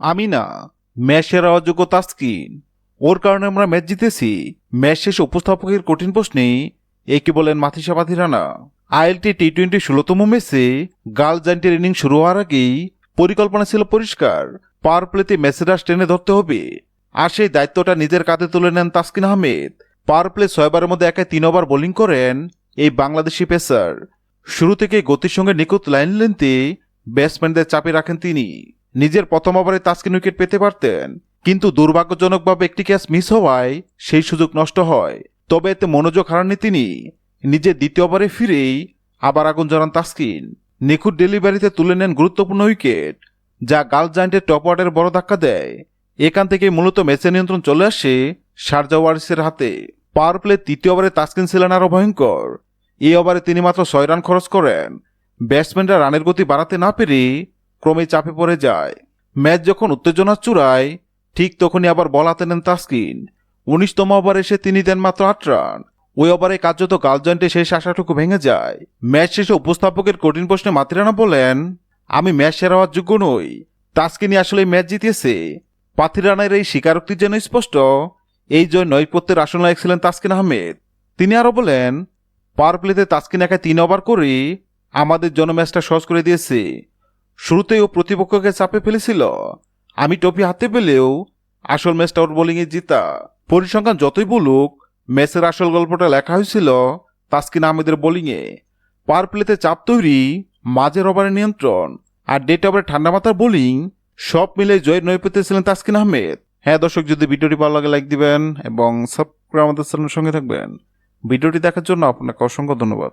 আমি না ম্যাচের অযোগ্য তাস্কিন। ওর কারণে আমরা ম্যাচ জিতেছি। ম্যাচ শেষে উপস্থাপকের কঠিন প্রশ্নে একে বলেন Matheesha Pathirana ILT T twenty ষোলোতম ম্যাচে জাইন্টের ইনিংস শুরু হওয়ার আগেই পরিকল্পনা ছিল পরিষ্কার। পাওয়ার প্লেতে ম্যাচের রাশ টেনে ধরতে হবে। আর সেই দায়িত্বটা নিজের কাঁধে তুলে নেন তাসকিন আহমেদ। পাওয়ার প্লে ছয়বারের মধ্যে একাই তিন ওভার বোলিং করেন এই বাংলাদেশি পেসার। শুরু থেকে গতির সঙ্গে নিখুঁত লাইন লেনতে ব্যাটসম্যানদের চাপে রাখেন তিনি। নিজের প্রথম ওভারে তাসকিন উইকেট পেতে পারতেন। কিন্তু দুর্ভাগ্যজনকভাবে একটি ক্যাচ মিস হওয়ায় সেই সুযোগ নষ্ট হয়। তবে এতে মনোযোগ হারাননি তিনি। নিজের দ্বিতীয় ওভারে ফিরেই আবার আগুন জ্বালান তাসকিন। নিখুঁত ডেলিভারিতে তুলে নেন গুরুত্বপূর্ণ উইকেট, যা গার্ল জায়েন্টের টপ ওয়ার্ডের বড় ধাক্কা দেয়। এখান থেকে মূলত ম্যাচের নিয়ন্ত্রণ চলে আসে শারজা ওয়ারিসের হাতে। পাওয়ার প্লে তৃতীয় ওভারে তাসকিন ছিলেন আরও ভয়ঙ্কর। এই ওভারে তিনি মাত্র ছয় রান খরচ করেন। ব্যাটসম্যানরা রানের গতি বাড়াতে না পেরে ক্রমেই চাপে পড়ে যায়। ম্যাচ যখন উত্তেজনার চূড়ায়, ঠিক তখনই আবার বল হাতে নেন তাসকিন। উনিশতম ওভার এসে তিনি দেন মাত্র আট রান। ওই ওভারে কার্যত গার্লজয়েন্টে শেষ আশাটুকু ভেঙে যায়। ম্যাচ শেষে উপস্থাপকের কঠিন প্রশ্নে মাতিরানা বলেন, আমি ম্যাচ সেরা হওয়ার যোগ্য নই। তাসকিনি আসলে ম্যাচ জিতিয়েছে পাথিরানের এই স্বীকারোক্তি যেন স্পষ্ট, এই জয় নৈপত্যের আসন নায়ক ছিলেন তাসকিন আহমেদ। তিনি আরও বলেন, পাওয়ার প্লেতে তাসকিন একা তিন ওভার করে আমাদের জন্য ম্যাচটা সহজ করে দিয়েছে। শুরুতেই ও প্রতিপক্ষকে চাপে ফেলেছিল। আমি টপি হাতে পেলেও আসল ম্যাচটা ওর বোলিংয়ে জিতা। পরিসংখ্যান যতই বলুক, ম্যাচের আসল গল্পটা লেখা হয়েছিল তাসকিন আহমেদের বোলিংয়ে। পার প্লেতে চাপ তৈরি, মাঝের ওভারে নিয়ন্ত্রণ আর ডেট ওভারে ঠান্ডা মাথার বোলিং সব মিলে জয়ের নৈপথ্যে ছিলেন তাসকিন আহমেদ। হ্যাঁ দর্শক, যদি ভিডিওটি ভালো লাগে, লাইক দিবেন এবং সাবস্ক্রাইব আমাদের চ্যানেলের সঙ্গে থাকবেন। ভিডিওটি দেখার জন্য আপনাকে অসংখ্য ধন্যবাদ।